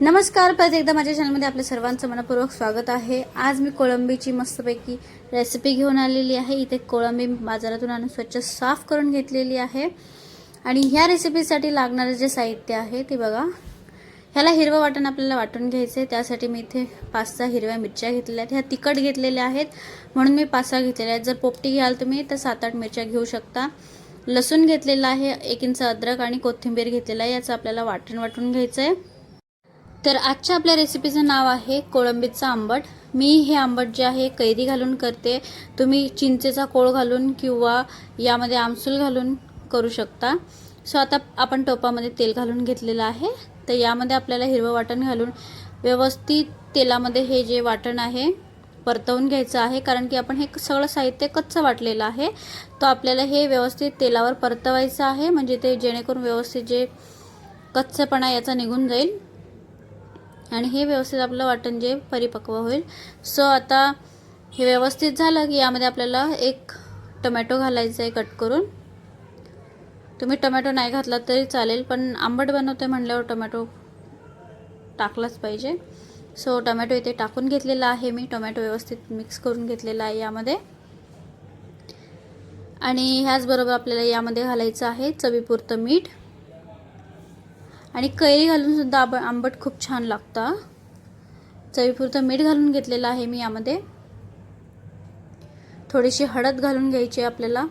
नमस्कार परत एकदा माझ्या चॅनलमध्ये आपल्या सर्वांचं मनपूर्वक स्वागत आहे. आज मी कोळंबीची मस्तपैकी रेसिपी घेऊन आलेली आहे. इथे कोळंबी बाजारातून आणून स्वच्छ साफ करून घेतलेली आहे. आणि ह्या रेसिपीसाठी लागणारं जे साहित्य आहे ते बघा. ह्याला हिरवं वाटण आपल्याला वाटून घ्यायचं आहे त्यासाठी मी इथे पाच सहा हिरव्या मिरच्या घेतलेल्या आहेत. ह्या तिखट घेतलेल्या आहेत. म्हणून मी पाच सहा घेतलेल्या आहेत. जर पोपटी घ्याल तुम्ही तर सात आठ मिरच्या घेऊ शकता. लसूण घेतलेला आहे एक इंच अद्रक आणि कोथिंबीर घेतलेला आहे. याचं आपल्याला वाटण वाटून घ्यायचं आहे तर आजच्या आपल्या रेसिपीचं नाव आहे कोळंबीचं आंबट. मी हे आंबट जे आहे कैरी घालून करते. तुम्ही चिंचेचा कोळ घालून किंवा यामध्ये आमसूल घालून करू शकता. सो आता आपण टोपामध्ये तेल घालून घेतलेलं आहे. तर यामध्ये आपल्याला हिरवं वाटण घालून व्यवस्थित तेलामध्ये हे जे वाटण आहे परतवून घ्यायचं आहे. कारण की आपण हे सगळं साहित्य कच्चं वाटलेलं आहे. तो आपल्याला हे व्यवस्थित तेलावर परतवायचं आहे. म्हणजे ते जेणेकरून व्यवस्थित जे कच्चेपणा याचा निघून जाईल. आणि हे व्यवस्थित आपलं वाटण जे परिपक्व होईल. सो आता हे व्यवस्थित झालं की यामध्ये आपल्याला एक टोमॅटो घालायचं आहे कट करून. तुम्ही टोमॅटो नाही घातला तरी चालेल पण आंबट बनवते म्हणल्यावर टोमॅटो टाकलाच पाहिजे. सो टोमॅटो इथे टाकून घेतलेला आहे मी. टोमॅटो व्यवस्थित मिक्स करून घेतलेला आहे यामध्ये. आणि ह्याचबरोबर आपल्याला यामध्ये घालायचं आहे चवीपुरतं मीठ. आणि कैरी घालून सुद्धा आब आंबट खूप छान लागतं. चवीपुरतं मीठ घालून घेतलेलं आहे मी यामध्ये. थोडीशी हळद घालून घ्यायची आहे आपल्याला.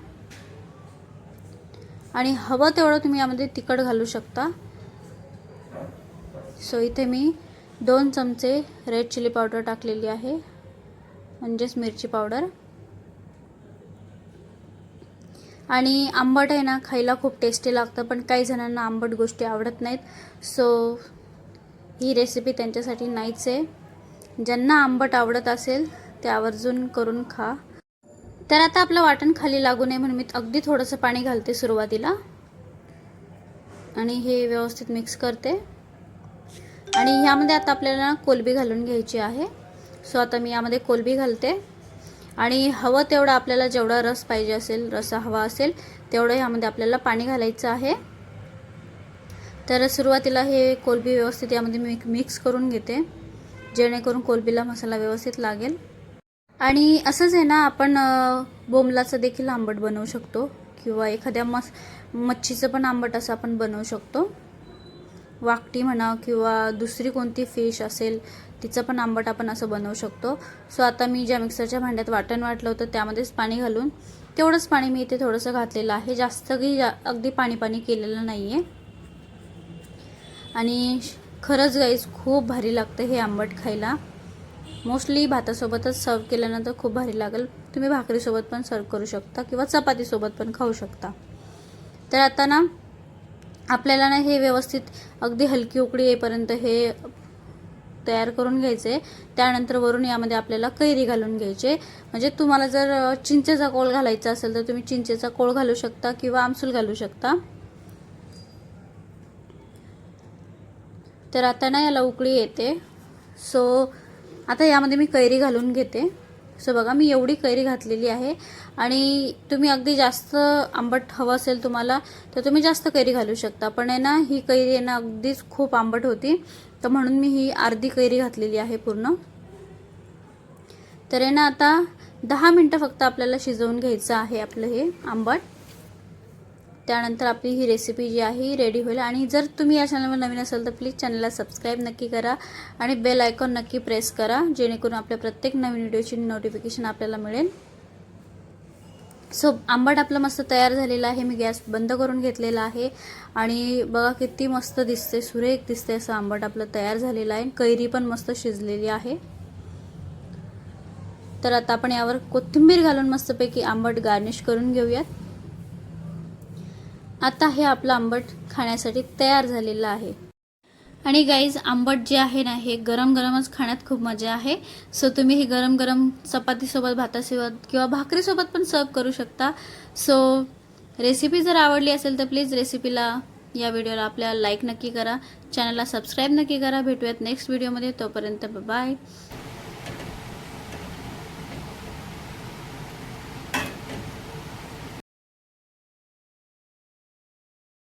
आणि हवं तेवढं तुम्ही यामध्ये तिखट घालू शकता. सो इथे मी दोन चमचे रेड चिली पावडर टाकलेली आहे. म्हणजेच मिरची पावडर आणि आंबट आहे ना खायला खूप टेस्टी लागतं पण काही जणांना आंबट गोष्टी आवडत नाहीत. सो ही रेसिपी त्यांच्यासाठी नाहीच आहे. ज्यांना आंबट आवडत असेल ते आवर्जून करून खा. तर आता आपलं वाटण खाली लागू नये म्हणून मी अगदी थोडंसं पाणी घालते सुरुवातीला. आणि हे व्यवस्थित मिक्स करते. आणि ह्यामध्ये आता आपल्याला कोलबी घालून घ्यायची आहे. सो आता मी यामध्ये कोलबी घालते. आणि हवं तेवढं आपल्याला जेवढा रस पाहिजे असेल रसा हवा असेल तेवढं ह्यामध्ये आपल्याला पाणी घालायचं आहे. तर सुरुवातीला हे कोलबी व्यवस्थित यामध्ये मी मिक्स करून घेते जेणेकरून कोलबीला मसाला व्यवस्थित लागेल. आणि असंच आहे ना आपण बोंबलाचं देखील आंबट बनवू शकतो किंवा एखाद्या मस मच्छीचं पण आंबट असं आपण बनवू शकतो. वाकटी म्हणा किंवा दुसरी कोणती फिश असेल तिचं पण आंबट आपण असं बनवू शकतो. सो आता मी ज्या मिक्सरच्या भांड्यात वाटण वाटलं होतं त्यामध्येच पाणी घालून तेवढंच पाणी मी इथे थोडंसं घातलेलं आहे. जास्त की जा अगदी पाणी पाणी केलेलं नाही आहे आणि खरंच गाईज खूप भारी लागतं हे आंबट खायला. मोस्टली भातासोबतच सर्व केल्यानंतर खूप भारी लागेल. तुम्ही भाकरीसोबत पण सर्व करू शकता किंवा चपातीसोबत पण खाऊ शकता. तर आता ना आपल्याला ना हे व्यवस्थित अगदी हलकी उकळी येईपर्यंत हे तयार करून घ्यायचे. त्यानंतर वरून यामध्ये आपल्याला कैरी घालून घ्यायचे. म्हणजे तुम्हाला जर चिंचेचा कोळ घालायचा असेल तर तुम्ही चिंचेचा कोळ घालू शकता किंवा आमसूल घालू शकता. तर आता ना याला उकळी येते. सो आता यामध्ये मी कैरी घालून घेते. सो बघा मी एवढी कैरी घातलेली आहे. आणि तुम्ही अगदी जास्त आंबट हवं असेल तुम्हाला तर तुम्ही जास्त कैरी घालू शकता. पण आहे ना ही कैरी आहे ना अगदीच खूप आंबट होती. तर म्हणून मी ही अर्धी कैरी घातलेली आहे पूर्ण. तर आहे ना आता दहा मिनटं फक्त आपल्याला शिजवून घ्यायचं आहे आपलं हे आंबट. त्यानंतर आपली ही रेसिपी जी आहे ही रेडी होईल. आणि जर तुम्ही या चॅनलवर नवीन असाल तर प्लीज चॅनलला सबस्क्राईब नक्की करा आणि बेल आयकॉन नक्की प्रेस करा जेणेकरून आपल्या प्रत्येक नवीन व्हिडिओची नोटिफिकेशन आपल्याला मिळेल. सो आंबट आपलं मस्त तयार झालेलं आहे. मी गॅस बंद करून घेतलेला आहे. आणि बघा किती मस्त दिसते सुरेख दिसते असं आंबट आपलं तयार झालेलं आहे. कैरी पण मस्त शिजलेली आहे. तर आता आपण यावर कोथिंबीर घालून मस्तपैकी आंबट गार्निश करून घेऊयात. आता हे आपलं आंबट खाण्यासाठी तयार झालेलं आहे. आणि गाईज आंबट जे आहे ना हे गरम गरमच खाण्यात खूप मजा आहे. सो तुम्ही हे गरम गरम चपातीसोबत भातासोबत किंवा भाकरीसोबत पण सर्व करू शकता. सो रेसिपी जर आवडली असेल तर प्लीज रेसिपीला या व्हिडिओला आपल्या लाईक नक्की करा. चॅनलला सबस्क्राईब नक्की करा. भेटूयात नेक्स्ट व्हिडिओमध्ये तोपर्यंत बाय